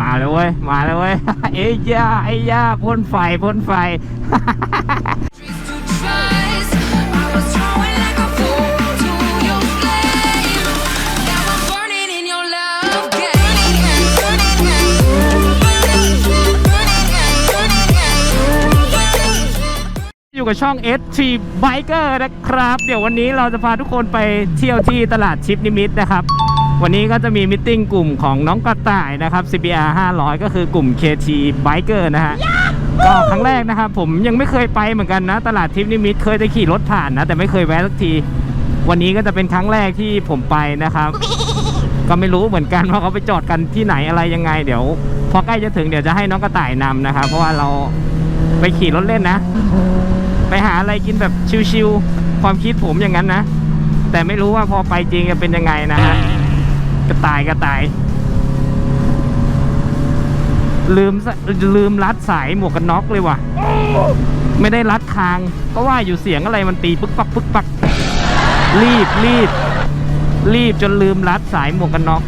มาแล้วเว้ย มาแล้วเว้ย เอ้ยย่าไอ้ย่าพ่นไฟพ่นไฟ อยู่กับช่อง ST Biker นะครับ เดี๋ยววันนี้เราจะพาทุกคนไปเที่ยวที่ตลาดชิปนิมิตนะครับ วันนี้ก็จะมีมิทติ้งกลุ่มของน้องกระต่ายนะครับ CBR 500 ก็คือกลุ่ม KT Biker นะฮะก็ครั้งแรกนะครับผมยังไม่เคยไปเหมือนกันนะ ตลาดทิพนิมิตเคยได้ขี่รถผ่านนะ แต่ไม่เคยแวะสักที วันนี้ก็จะเป็นครั้งแรกที่ผมไปนะครับ ก็ไม่รู้เหมือนกันว่าเขาไปจอดกันที่ไหนอะไรยังไง เดี๋ยวพอใกล้จะถึงเดี๋ยวจะให้น้องกระต่ายนำนะครับเพราะว่าเราไปขี่รถเล่นนะ ไปหาอะไรกินแบบชิวๆความคิดผมอย่างนั้นนะ แต่ไม่รู้ว่าพอไปจริงจะเป็นยังไงนะฮะ กระต่ายกระต่าย ลืมลืมรัดสายหมวกกันน็อกเลยว่ะ ไม่ได้รัดคาง ก็ว่าอยู่เสียงอะไรมันตีปึ๊กปักปึ๊กปัก รีบรีบรีบจนลืมรัดสายหมวกกันน็อก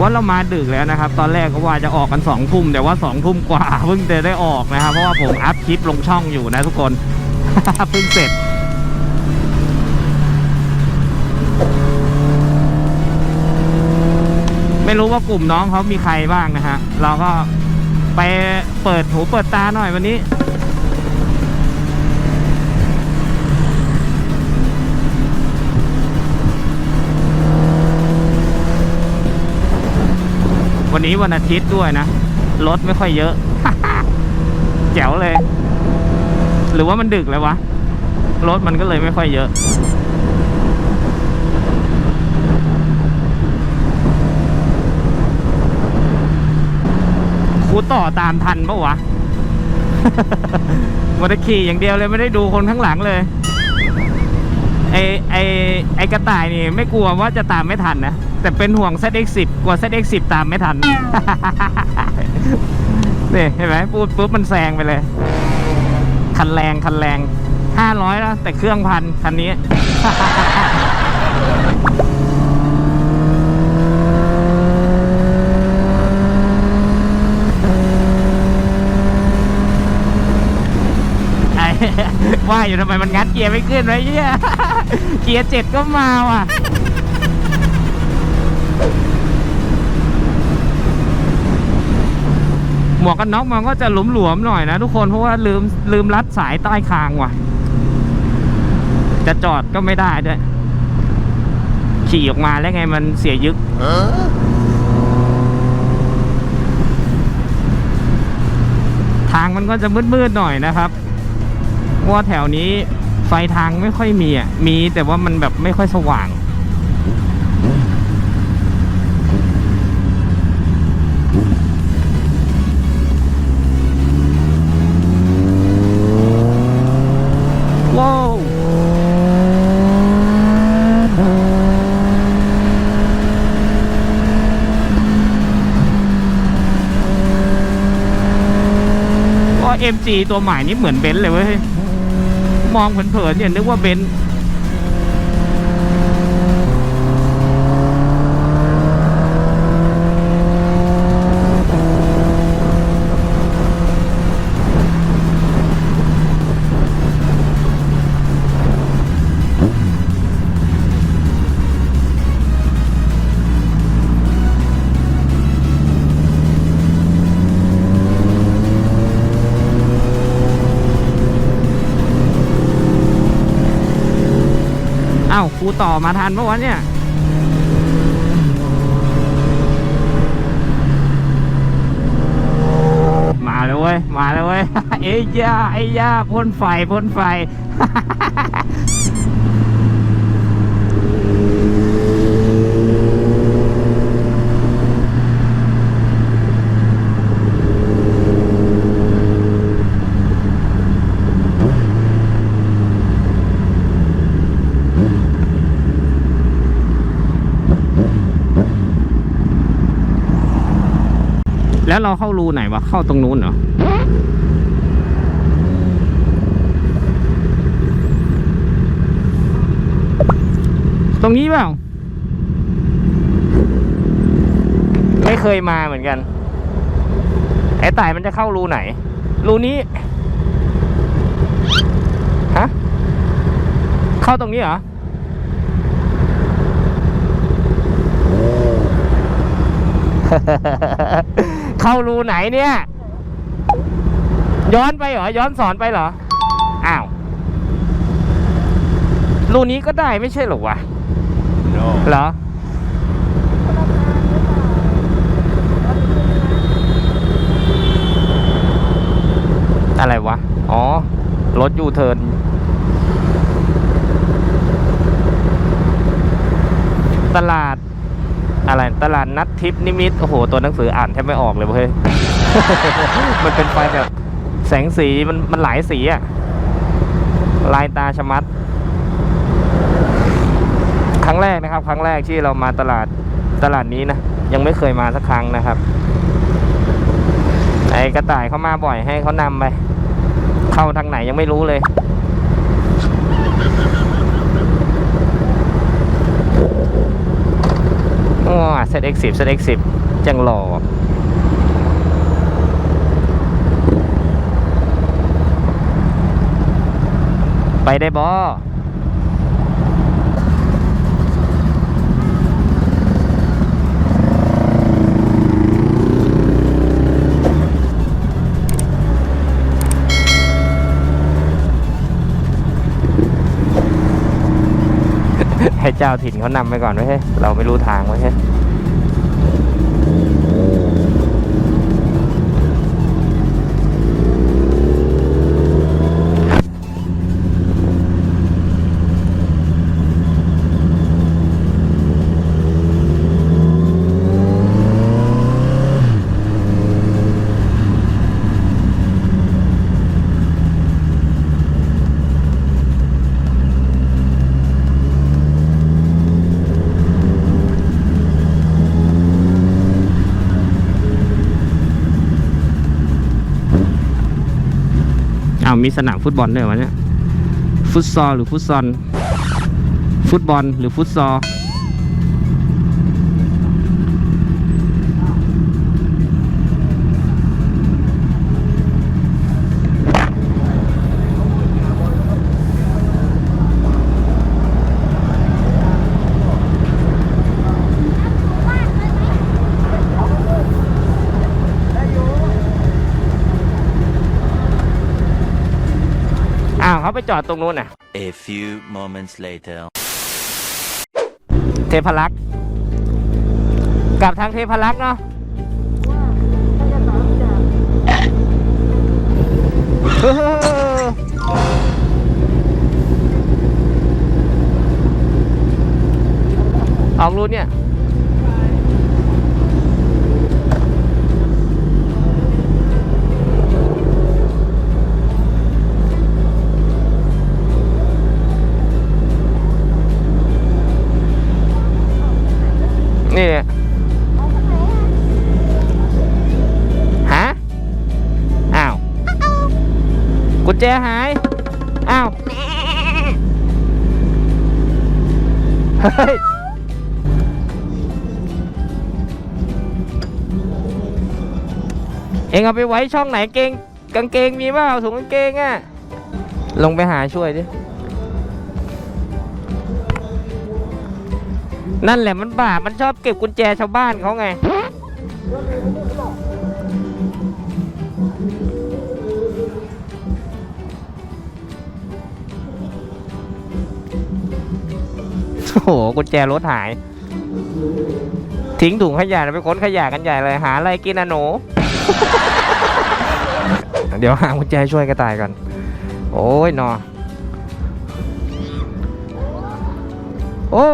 ว่าเรามาดึกแล้วนะครับ ตอนแรกก็ว่าจะออกกันสองทุ่มแต่ว่าสองทุ่มกว่าเพิ่งจะได้ออกนะครับ เพราะว่าผมอัพคลิปลงช่องอยู่นะทุกคนเพิ่งเสร็จ ไม่รู้ว่ากลุ่มน้องเขามีใครบ้างนะฮะ เราก็ไปเปิดหูเปิดตาหน่อยวันนี้ วันนี้วันอาทิตย์ด้วยนะ รถไม่ค่อยเยอะ แจ๋วเลย หรือว่ามันดึกเลยวะ รถมันก็เลยไม่ค่อยเยอะ ครูต่อตามทันปะวะวันขี่อย่างเดียวเลยไม่ได้ดูคนข้างหลังเลยไอไอไอกระต่ายนี่ไม่กลัวว่าจะตามไม่ทันนะ แต่เป็นห่วง ZX10 กลัว ZX10 ตามไม่ทันนี่เห็นไหมพูดปุ๊บมันแซงไปเลย คันแรงคันแรงห้าร้อยแล้วแต่เครื่องพันคันนี้ ว่าอยู่ทำไมมันงัดเกียร์ไม่ขึ้นวะเหี้ยเกียร์เจ็ดก็มาว่ะหมวกกันน็อกมันก็จะหลวมๆหน่อยนะทุกคนเพราะว่าลืมลืมรัดสายใต้คางว่ะ จะจอดก็ไม่ได้ด้วยขี่ออกมาแล้วไงมันเสียยึกทางมันก็จะมืดๆหน่อยนะครับ เพราะว่าแถวนี้ไฟทางไม่ค่อยมีอะ มีแต่ว่ามันแบบไม่ค่อยสว่างว้าวก็ MG ตัวใหม่นี่เหมือนเบนซ์เลยเว้ย มองเผินๆเนี่ยนึกว่าเบนซ์ กูต่อมาทันเมื่อวะเนี่ยมาแล้วเว้ย มาแล้วเว้ย เอ้ยย่าไอ้ยาพ่นไฟพ่นไฟ แล้วเราเข้ารูไหนวะเข้าตรงนู้นเหรอตรงนี้เปล่า ไม่เคยมาเหมือนกัน ไอ้ไต่มันจะเข้ารูไหน รูนี้ ฮะ เข้าตรงนี้เหรอ เข้ารูไหนเนี่ย ย้อนไปเหรอ ย้อนสอนไปเหรอ อ้าว รูนี้ก็ได้ไม่ใช่เหรอวะ No. เหรออะไรวะ อ๋อ รถยูเทิร์น ตลาดอะไรต ลาดนัดทิพนิมิต โอ้โห ตัวหนังสืออ่านแทบไม่ออกเลยเว้ย มันเป็นไฟแบบ แสงสีมันมันหลายสีอะลายตาชะมัด ครั้งแรกนะครับ ครั้งแรกที่เรามาตลาดตลาดนี้นะ ยังไม่เคยมาสักครั้งนะครับ ไอ้กระต่ายเขามาบ่อยให้เขานำไป เข้าทางไหนยังไม่รู้เลย เซตเอ็กสิบเซตเอ็กสิบจังหล่อไปได้บอ ให้เจ้าถิ่นเขานำไปก่อนไว้ให้เราไม่รู้ทางไว้ให้ มีสนามฟุตบอลด้วยวะเนี่ยฟุตซอลหรือฟุตซอลฟุตบอลหรือฟุตซอล ไปจอดตรงนู้นน่ะ A few moments later. เทพลักษ์กลับทางเทพลักษ์เนาะเออออกรูทเนี่ย นี่เนี่ยฮะอ้าวกุญแจหาย อ้าวเฮ้ยเอ็งเอาไปไว้ช่องไหนเกงกางเกงมีเปล่าถุงกางเกงอะลงไปหาช่วยดิ นั่นแหละมันบาปมันชอบเก็บกุญแจชาวบ้านเขาไง โอ้โหกุญแจรถหาย ทิ้งถุงขยะไปค้นขยะกันใหญ่เลยหาอะไรกินอะหนู เดี๋ยวหากุญแจช่วยกระต่ายก่อน โอ้ยหนอโอ้